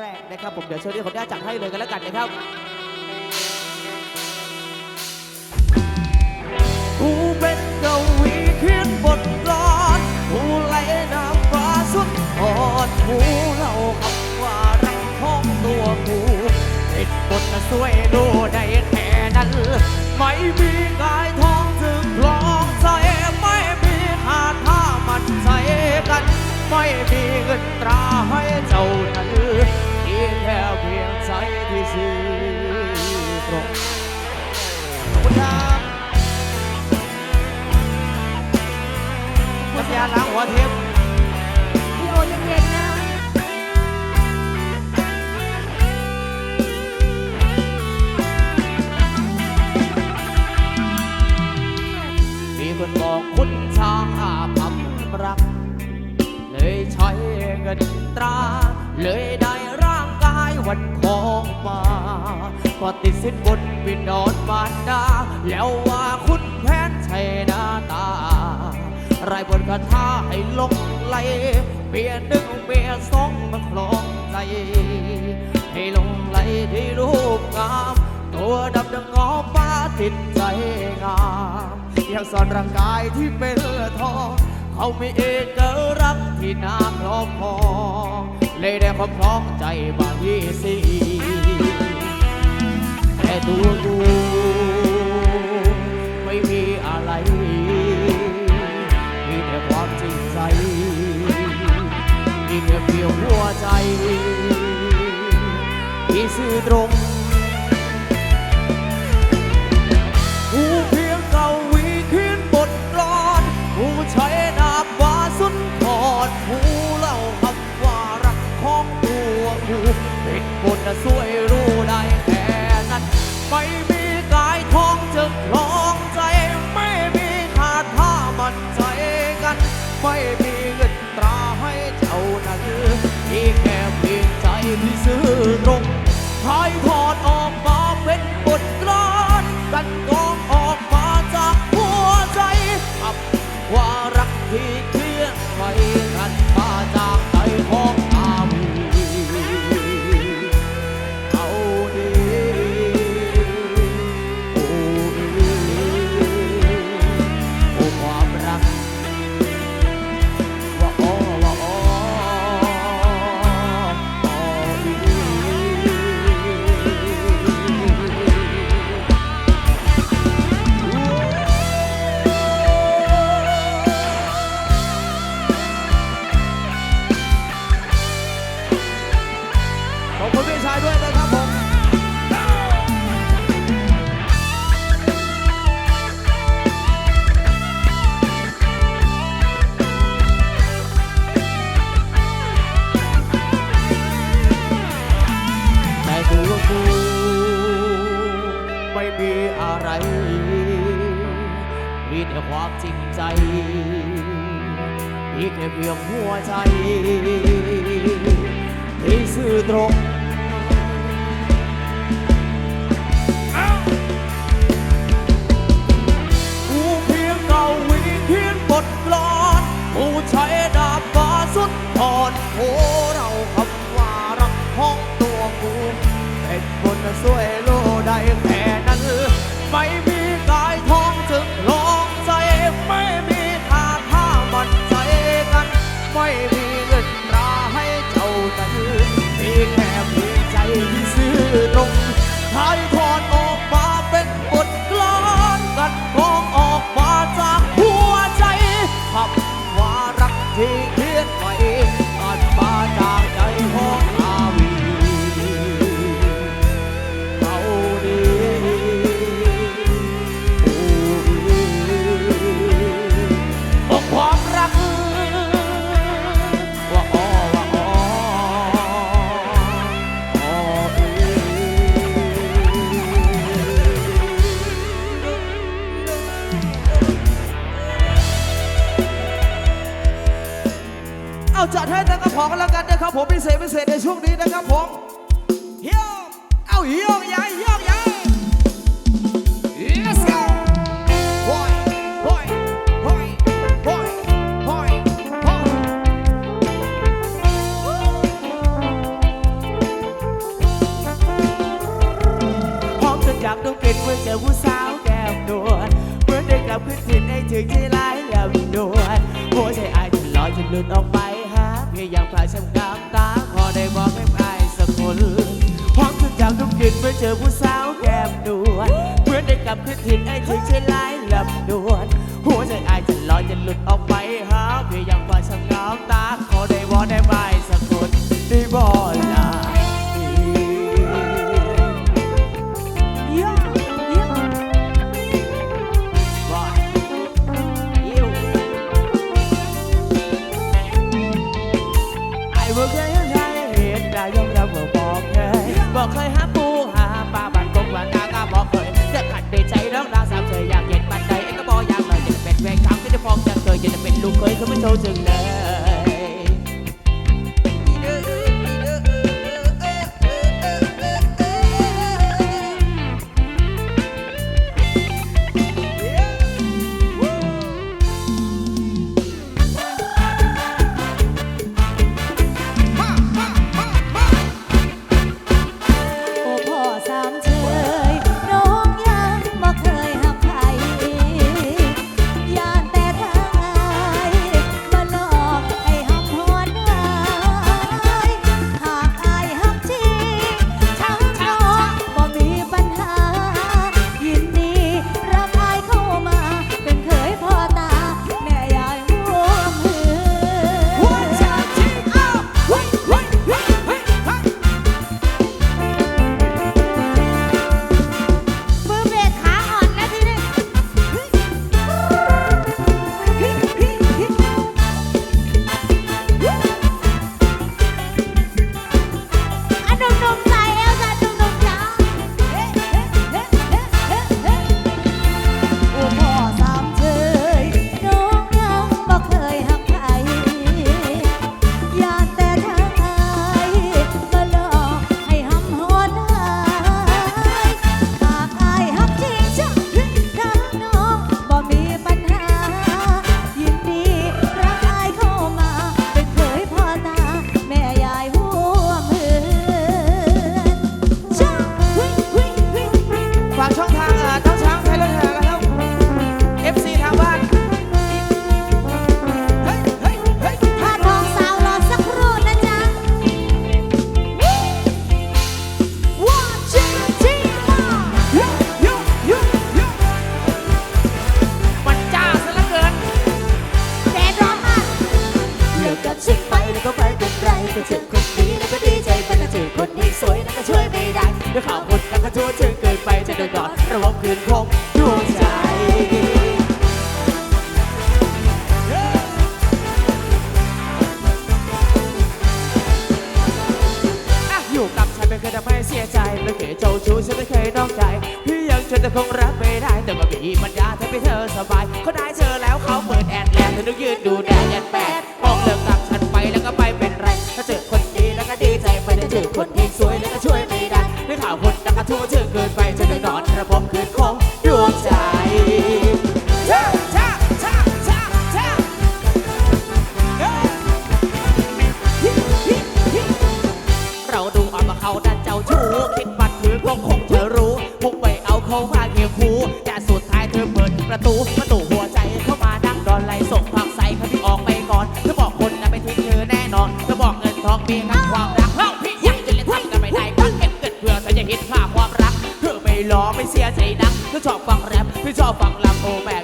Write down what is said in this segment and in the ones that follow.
แรกนะครับผมเดี๋ยวเชอรี่ขออนุญาตจัดให้เลยกันแล้วกันนะครับกูเป็นกวีเขียนบทกลอนผู้ไหลน้ำฟ้าสุดทอดผู้เล่าคำว่ารักของตัวกูติดบทมาช่วยดูได้แค่นั้น ไม่มีกายทองถึงลองใจไม่มีหาท่ามันใจกัน ไม่มีเงินตราให้เจ้านั้น ที่แไรบนคาถาให้ลงไหลเมียหนึ่งเมียสองมาคลองใจให้ลงไหลที่รูปงาม ตัวดำดังงอฟ้าติดใจงามยังสอนร่างกายที่เป็นทองเขามีเอกรักที่น่าครอบครองเลยได้ความคล้องใจบางที่สีแต่ตัวกูไม่มีอะไร ใจมีแค่เพียงหัวใจที่ซื่อตรงกูเพียงเก่าวีขียนบทกลอนกูใช้ดาบวาสุดทอดกูเล่าคำว่ารักของตัวกูเป็นบทสวย ที่ซื่อตรงถ่ายทอ มีแต่ความจริงใจ มีแค่เพียงหัวใจ ที่ซื่อตรงกูเพียงเก่าวีเขียนบทกลอนกูใช้ดาบฟ้าสุดทอนโอ้ ไม่ ผมพิเศษพิเศษในช่วงนี้นะครับผมเฮียเอ้าเฮียยายเฮียยาย Let's go Boy Boy Boy Boy Boy Boy พร้อมจะจับต้องเป็นเมื่อเจอผู้สาวแก้มนวลเมื่อได้กลับขึ้นถิ่นได้ถึงที่ไร้ายลำนวลหัวใจอายจนลอยจนหลุดออกไปหาเพียงอย่างพลายช้ำกำ ได้บอกให้อายสักคนพร้อมทุกอย่างทุกคืนเมื่อเจอผู้สาวแก้มดวนเมื่อได้กลับคืนถิ่นไอ้ที่ใช้ลายลำดวนหัวใจอายจะลอยจะหลุดออกไปหาเพียงว่าช่างงามตาขอได้บอกได้อายสักคนได้บอกลา 他们朝我扔 sự thuận ชอบฟังแรปพี่ชอบฟังลำโอแม่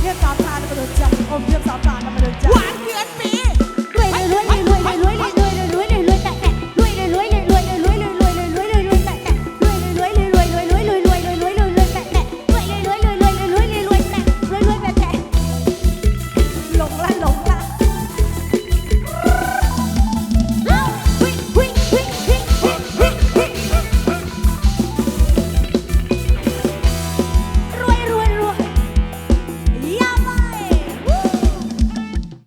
เพียบสาวตาดำมาเดินจับอมเพียบสาวตาดำมาเดินจับหวานเกือนปีรวยรวยรวยรวยรวย